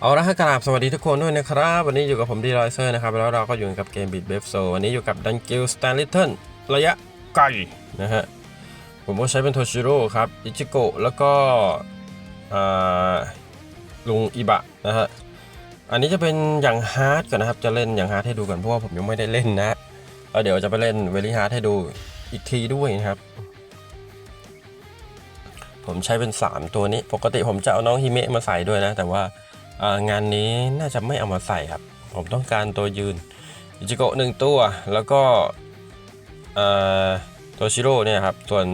เอาละฮะกราบสวัสดีทุกคนด้วยนะครับ วันนี้อยู่กับผมดีรอยเซอร์นะครับ แล้วเราก็อยู่กับเกมบิดเบฟโซวันนี้อยู่กับดันกิลสแตนลิทเทิลระยะไกลนะฮะ ผมก็ใช้เป็นโทชิโร่ครับ อิจิโกะแล้วก็ลุงอิบะนะฮะ อันนี้จะเป็นอย่างฮาร์ดก่อนนะครับ จะเล่นอย่างฮาร์ดให้ดูก่อนเพราะว่าผมยังไม่ได้เล่นนะแล้วเดี๋ยวจะไปเล่นเวลี่ฮาร์ดให้ดูอีกทีด้วยนะครับ ผมใช้เป็น 3 ตัวนี้ ปกติผมจะเอาน้องฮิเมะมาใส่ด้วยนะ แต่ว่า งานนี้น่าจะไม่เอามาใส่ครับ ผมต้องการตัวยืนอิจิโกะหนึ่งตัวแล้วก็ตัวชิโร่เนี่ยครับส่วน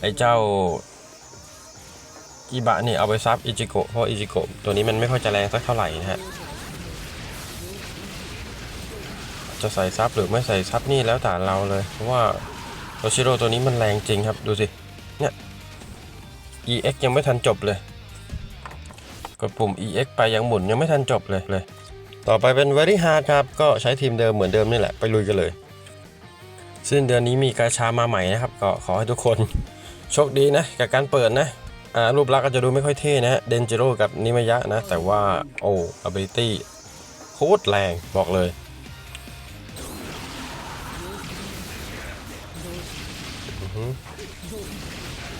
ไอ้เจ้าอิบะเนี่ยเอาไปซับอิจิโกะเพราะอิจิโกะตัวนี้มันไม่ค่อยจะแรงสักเท่าไหร่นะฮะจะใส่ซับหรือไม่ใส่ซับนี่แล้วแต่เราเลย เพราะว่าตัวชิโร่ตัวนี้มันแรงจริงครับ ดูสิ เนี่ย EX ยังไม่ทันจบเลย กดปุ่ม EX ไปยังหมุนยังไม่ทันจบเลยเลย ต่อไปเป็น Very Hard ครับ ก็ใช้ทีมเดิมเหมือนเดิมนี่แหละ ไปลุยกันเลยซึ่งเดือนนี้มีกาชามาใหม่นะครับ ก็ขอให้ทุกคนโชคดีนะ กับการเปิดนะอ่ารูปลักษณ์ก็จะดูไม่ค่อยเท่นะเดนเจโร่กับนิมายะนะ แต่ว่าโอ้ ability โคตรแรงบอกเลยอือหือ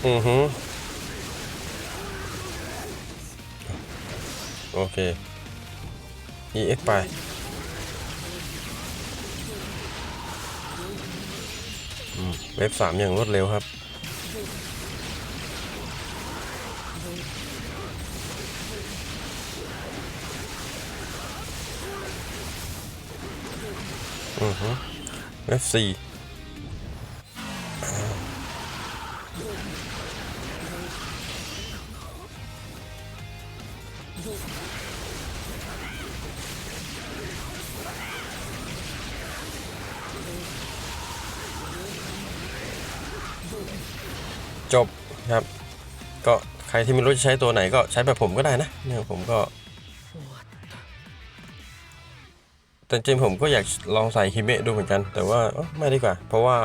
อือหือ โอเค EX ไปอืมเว็บสามอย่างรวดเร็วครับ อือฮึเว็บสี่ จบครับ ก็ใครที่ไม่รู้จะใช้ตัวไหนก็ใช้แบบผมก็ได้นะเนี่ยผมก็ แต่จริงผมก็อยากลองใส่ฮิเมะดูเหมือนกัน แต่ว่าเอ้าไม่ดีกว่า เพราะว่า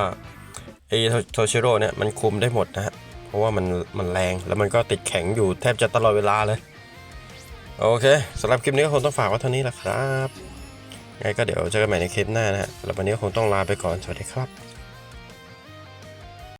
ไอโทชิโร่เนี่ยมันคุมได้หมดนะฮะ เพราะว่ามันมันแรงแล้วมันก็ติดแข็งอยู่แทบจะตลอดเวลาเลย โอเคสำหรับคลิปนี้ก็คงต้องฝากไว้เท่านี้แหละครับไงก็เดี๋ยวเจอกันใหม่ในคลิปหน้านะฮะแล้ววันนี้ก็คงต้องลาไปก่อน สวัสดีครับ